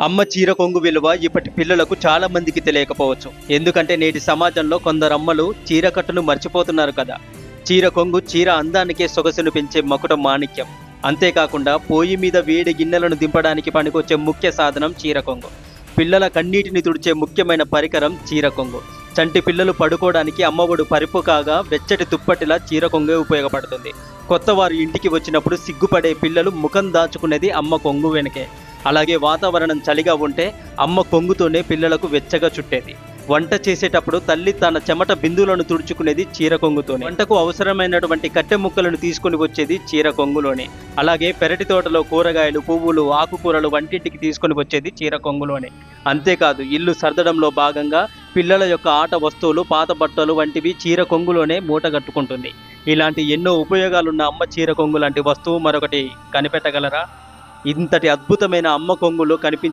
అమ్మ చీర కొంగు విలువ ఇప్పటి పిల్లలకు చాలా మందికి తెలియకపోవచ్చు. ఎందుకంటే నేటి సమాజంలో కొందరు అమ్మలు చీర కట్టును మర్చిపోతున్నారు కదా. చీర కొంగు చీర అందానికే సొగసును పెంచే మకుట మాణిక్యం. అంతేకాకుండా పోయి మీద వేడి గిన్నెలను దింపడానికి పనికొచ్చే ముఖ్య సాధనం చీర కొంగు. పిల్లల కన్నీటిని తుడిచే ముఖ్యమైన పరికరం చీర కొంగు. చంటి పిల్లలు పడుకోవడానికి అమ్మఒడు పరిపు కాగా వెచ్చటి దుప్పటిలా చీర కొంగే ఉపయోగపడుతుంది. కొత్తవారు ఇంటికి వచ్చినప్పుడు సిగ్గుపడే పిల్లలు ముఖం దాచుకునేది అమ్మ కొంగు వెనకే. అలాగే వాతావరణం చలిగా ఉంటే అమ్మ కొంగుతోనే పిల్లలకు వెచ్చగా చుట్టేది. వంట చేసేటప్పుడు తల్లి తన చెమట బిందువులను తుడుచుకునేది చీర కొంగుతోనే. వంటకు అవసరమైనటువంటి కట్టె ముక్కలను తీసుకుని వచ్చేది చీర కొంగులోనే. అలాగే పెరటి తోటలో కూరగాయలు పువ్వులు ఆకుకూరలు వంటింటికి తీసుకొని వచ్చేది చీర కొంగులోనే. అంతేకాదు ఇల్లు సర్దడంలో భాగంగా పిల్లల యొక్క ఆట వస్తువులు పాత బట్టలు వంటివి చీర కొంగులోనే మూట కట్టుకుంటుంది. ఇలాంటి ఎన్నో ఉపయోగాలున్న అమ్మ చీర కొంగు లాంటి వస్తువు మరొకటి కనిపెట్టగలరా? ఇంతటి అద్భుతమైన అమ్మ కొంగులు కనిపించే